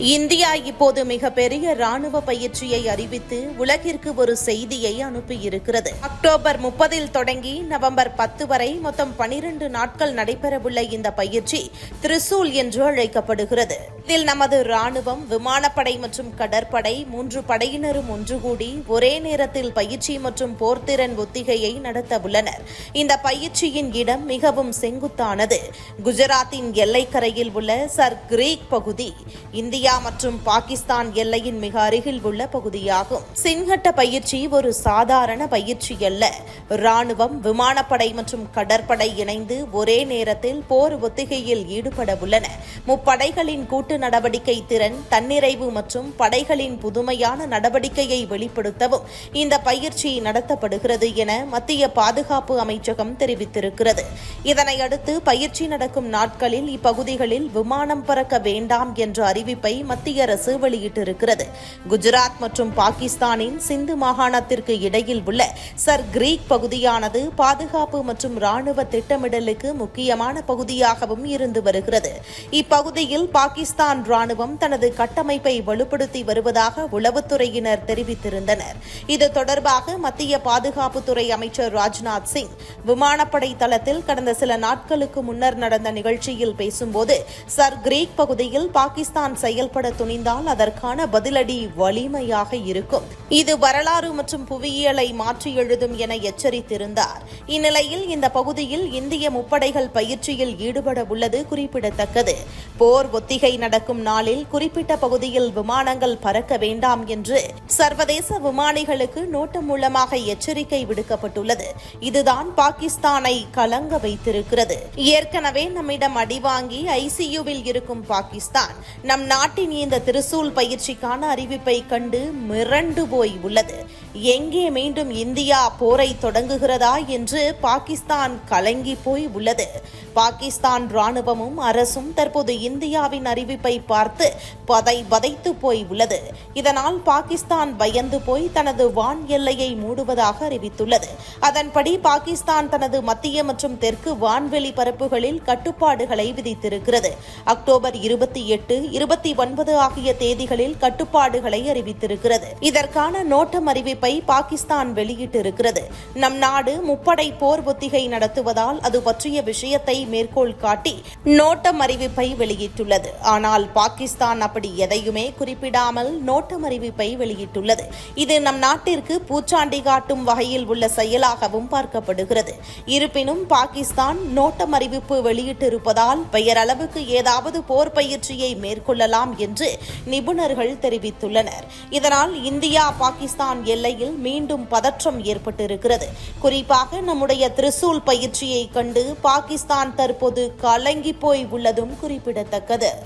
India இப்போது மிகப்பெரிய ராணுவ பயிற்சியை அறிவித்து உலகிற்கு ஒரு செய்தியை அனுப்பியிருக்கிறது. அக்டோபர் முப்பதில் தொடங்கி நவம்பர் பத்து வரை மொத்தம் பனிரெண்டு நாட்கள் நடைபெறவுள்ள இந்த பயிற்சி திரிசூல் என்று அழைக்கப்படுகிறது. இதில் நமது ராணுவம் விமானப்படை மற்றும் கடற்படை மூன்று படையினரும் ஒன்று கூடி ஒரே நேரத்தில் பயிற்சி மற்றும் போர்த்திறன் ஒத்திகையை நடத்த உள்ளனர் இந்த பயிற்சியின் இடம் மிகவும் செங்குத்தானது. குஜராத்தின் எல்லைக்கரையில் உள்ள சர் கிரீக் பகுதி. இந்தியா மற்றும் பாகிஸ்தான் எல்லையின் மிக அருகில் உள்ள பகுதியாகும். சின்ஹட்ட பயிற்சி ஒரு சாதாரண பயிற்சி அல்ல. ராணுவம் விமானப்படை மற்றும் கடற்படை இணைந்து ஒரே நேரத்தில் போர் ஒத்திகையில் ஈடுபட உள்ளன. முப்படைகளின் கூட்டு நடவடிக்கை திறன் தன்னிறைவு மற்றும் படைகளின் புதுமையான நடவடிக்கையை வெளிப்படுத்தவும் இந்த பயிற்சி நடத்தப்படுகிறது என மத்திய பாதுகாப்பு அமைச்சகம் தெரிவித்திருக்கிறது. இதனையடுத்து பயிற்சி நடக்கும் நாட்களில் இப்பகுதிகளில் விமானம் பறக்க வேண்டாம் என்ற அறிவிப்பை மத்திய அரசு வெளியிட்டிருக்கிறது. குஜராத் மற்றும் பாகிஸ்தானின் சிந்து மாகாணத்திற்கு இடையில் உள்ள சர் கிரீக் பகுதியானது பாதுகாப்பு மற்றும் ராணுவ திட்டமிடலுக்கு முக்கியமான பகுதியாகவும் இருந்து வருகிறது. இப்பகுதியில் பாகிஸ்தான் ராணுவம் தனது கட்டமைப்பை வலுப்படுத்தி வருவதாக உளவுத்துறையினர் தெரிவித்திருந்தனர். இது தொடர்பாக மத்திய பாதுகாப்புத்துறை அமைச்சர் ராஜ்நாத் சிங் விமானப்படை தளத்தில் கடந்த சில நாட்களுக்கு முன்னர் நடந்த நிகழ்ச்சியில் பேசும்போது சர் கிரீக் பகுதியில் பாகிஸ்தான் செயல் செயல்பட துணிந்தால் அதற்கான பதிலடி வலிமையாக இருக்கும். இது வரலாறு மற்றும் புவியியலை மாற்றி எழுதும் என எச்சரித்திருந்தார். இந்நிலையில் இந்த பகுதியில் இந்திய முப்படைகள் பயிற்சியில் ஈடுபட உள்ளது குறிப்பிடத்தக்கது. போர் ஒத்திகை நடக்கும் நாளில் குறிப்பிட்ட பகுதியில் விமானங்கள் பறக்க வேண்டாம் என்று சர்வதேச விமானிகளுக்கு நோட்டம் மூலமாக எச்சரிக்கை விடுக்கப்பட்டுள்ளது. இதுதான் பாகிஸ்தானை கலங்க வைத்திருக்கிறது. ஏற்கனவே நம்மிடம் அடிவாங்கி ஐசியூவில் இருக்கும் பாகிஸ்தான். நம் நாட்டின் இந்த திருசூல் பயிற்சிக்கான அறிவிப்பை கண்டு மிரண்டு போய் உள்ளது. எங்கே மீண்டும் இந்தியா போரை தொடங்குகிறதா என்று பாகிஸ்தான் கலங்கி போய் உள்ளது. பாகிஸ்தான் ராணுவமும் அரசும் தற்போது இந்தியாவின் அறிவிப்பை பார்த்து பதை பதைத்து போய் உள்ளது. இதனால் பாகிஸ்தான் பயந்து போய் தனது வான் எல்லையை மூடுவதாக அறிவித்துள்ளது. அதன்படி பாகிஸ்தான் தனது மத்திய மற்றும் தெற்கு வான்வெளி பரப்புகளில் கட்டுப்பாடுகளை விதித்திருக்கிறது. அக்டோபர் இருபத்தி எட்டு இருபத்தி ஒன்பது ஒன்பது ஆகிய தேதிகளில் கட்டுப்பாடுகளை அறிவித்திருக்கிறது. இதற்கான நோட்டம் அறிவிப்பை பாகிஸ்தான் வெளியிட்டிருக்கிறது. நம் நாடு முப்படை போர் ஒத்திகை நடத்துவதால் அது பற்றிய விஷயத்தை மேற்கோள் காட்டி நோட்டம் அறிவிப்பை வெளியிட்டுள்ளது. ஆனால் பாகிஸ்தான் அப்படி எதையுமே குறிப்பிடாமல் நோட்டம் அறிவிப்பை வெளியிட்டுள்ளது. இது நம் நாட்டிற்கு பூச்சாண்டி காட்டும் வகையில் உள்ள செயலாகவும் பார்க்கப்படுகிறது. இருப்பினும் பாகிஸ்தான் நோட்டம் அறிவிப்பு வெளியிட்டிருப்பதால் பெயரளவுக்கு ஏதாவது போர் பயிற்சியை மேற்கொள்ளலாம் என்று நிபுணர்கள் தெரிவித்துள்ளனர். இதனால் இந்தியா பாகிஸ்தான் எல்லையில் மீண்டும் பதற்றம் ஏற்பட்டிருக்கிறது. குறிப்பாக நம்முடைய திரிசூல் பயிற்சியை கண்டு பாகிஸ்தான் தற்போது கலங்கி போய் உள்ளதும் குறிப்பிடத்தக்கது.